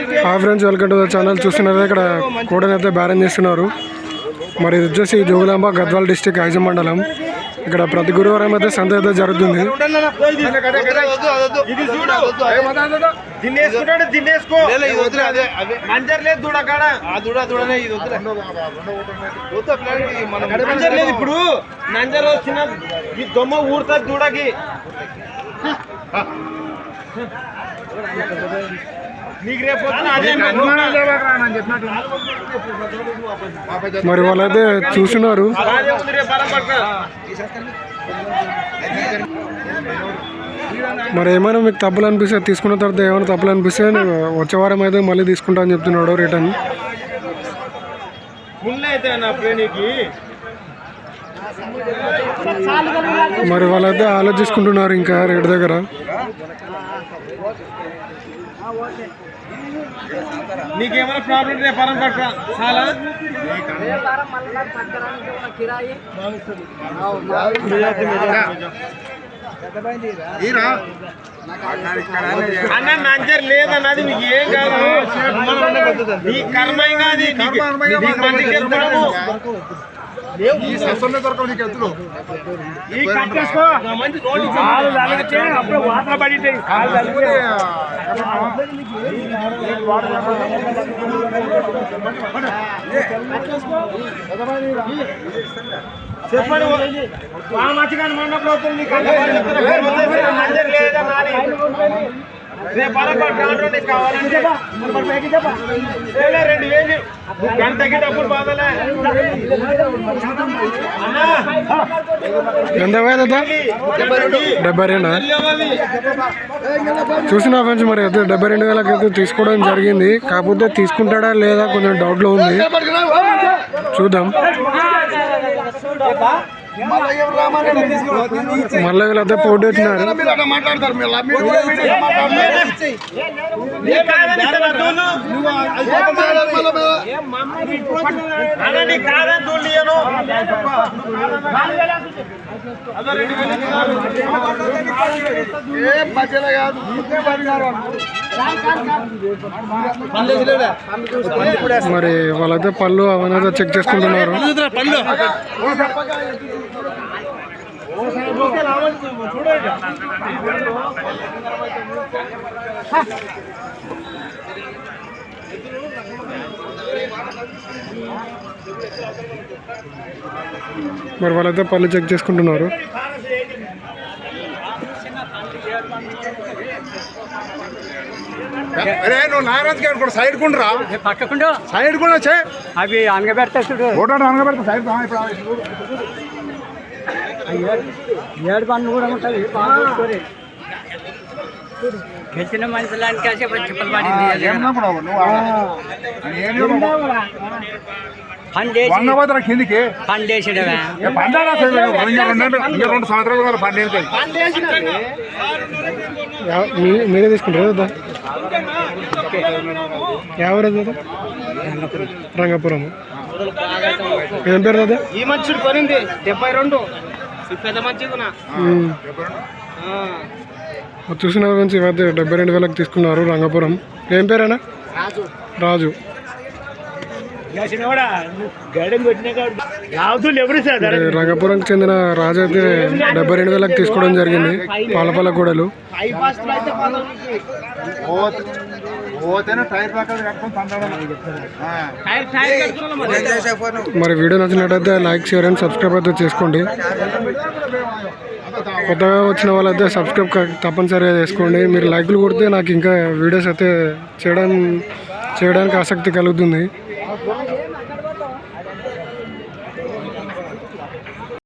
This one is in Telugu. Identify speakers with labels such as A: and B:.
A: Hi friends welcome to the channel. చూస్తున్నారు ఇక్కడ కూడని అయితే బ్యారెన్ చేస్తున్నారు. మరి ఇది వచ్చేసి జోగులాంబ గద్వాల్ డిస్టిక్ ఐజం మండలం. ఇక్కడ ప్రతి గురువారం అయితే సంత అయితే జరుగుతుంది.
B: ఇప్పుడు నంజర్ వచ్చిన ఈ దొమ్మ ఊరుతుంది దూడకి
A: మరి వాళ్ళైతే
B: పట్టుకో.
A: మరి ఏమైనా మీకు తప్పులు అనిపిస్తే తీసుకున్న తర్వాత ఏమైనా తప్పులు అనిపిస్తే నేను వచ్చే వారం అయితే మళ్ళీ తీసుకుంటా అని చెప్తున్నాడు రిటర్న్.
B: అయితే నా
A: మరి వాళ్ళైతే ఆలోచించుకుంటున్నారు ఇంకా రేటు దగ్గర
B: నీకేమైనా ప్రాబ్లం రేపు పరం పట్టుకో చాలా అన్న నంజర్ లేదన్నది మీకు ఏం కాదు నీ కర్మైనా నీకు- నీకు. ఈ కట్టేసుకో. నా మంచి నోటి కాలు తగిలితే అప్పుడు వాతలు పడితే కాలు తగిలితే చెప్పండి మా మచ్చిగాని మొన్నప్పుడు అవుతుంది రేపు కావాలంటే. రెండు వేలు. డబ్బులు బాధలే. అన్నా.
A: ఎంత డెబ్బై రెండా. చూసిన ఫ్రెండ్స్ మరి అయితే డెబ్బై రెండు వేలకి అయితే తీసుకోవడం జరిగింది. కాకపోతే తీసుకుంటాడా లేదా కొంచెం డౌట్లో ఉంది. చూద్దాం. మళ్ళీ వీళ్ళైతే పోటీ వచ్చినారు
B: నీ
A: మరి వాళ్ళైతే పళ్ళు అవన్నీ అయితే చెక్ చేసుకుంటున్నారు. మరి వాళ్ళైతే పళ్ళు చెక్ చేసుకుంటున్నారు.
C: అరే నువ్వు నాగరాజు గారు కూడా సైడ్ కుండ్రా
D: పక్కకుండా.
C: సైడ్ కూడా చే
D: అవి అనగబెడతా చూడు.
C: ఫోటో అనగబెడతా సైడ్.
D: ఏడు పన్ను కూడా ఉంటుంది. గెలిచిన మనుషులానికి చిప్పలు పడింది?
C: కిందికి. రెండు సంవత్సరాలు
A: మీ- మీరే తీసుకుంటారు ఎవరు రంగపురం. ఏం పేరు కదా
B: ఈ మంచుడు కొనింది. డెబ్బై రెండు. పెద్ద మంచిగునా
A: చూసిన గురించి ఇవైతే డెబ్బై రెండు వేలకు తీసుకున్నారు రంగపురం. ఏం పేరేనా రాజు. రంగపురంకి చెందిన రాజు అయితే డెబ్బై రెండు వేలకు తీసుకోవడం జరిగింది. పాలపల్ల కూడలు
B: హై ఫాస్ట్లో అయితే
C: పోతేనే టైర్ పక్కన కట్టుకొని తండడం. ఆ.
B: టైర్ టైర్ కట్టుకోవాలి మరి.
A: మరి వీడియో నచ్చినట్టయితే లైక్ షేర్ అండ్ సబ్స్క్రైబ్ అయితే చేసుకోండి. కొత్తగా వచ్చిన వాళ్ళైతే సబ్స్క్రైబ్ తప్పనిసరిగా చేసుకోండి. మీరు లైక్లు కొడితే నాకు ఇంకా వీడియోస్ అయితే చేయడం చేయడానికి ఆసక్తి కలుగుతుంది.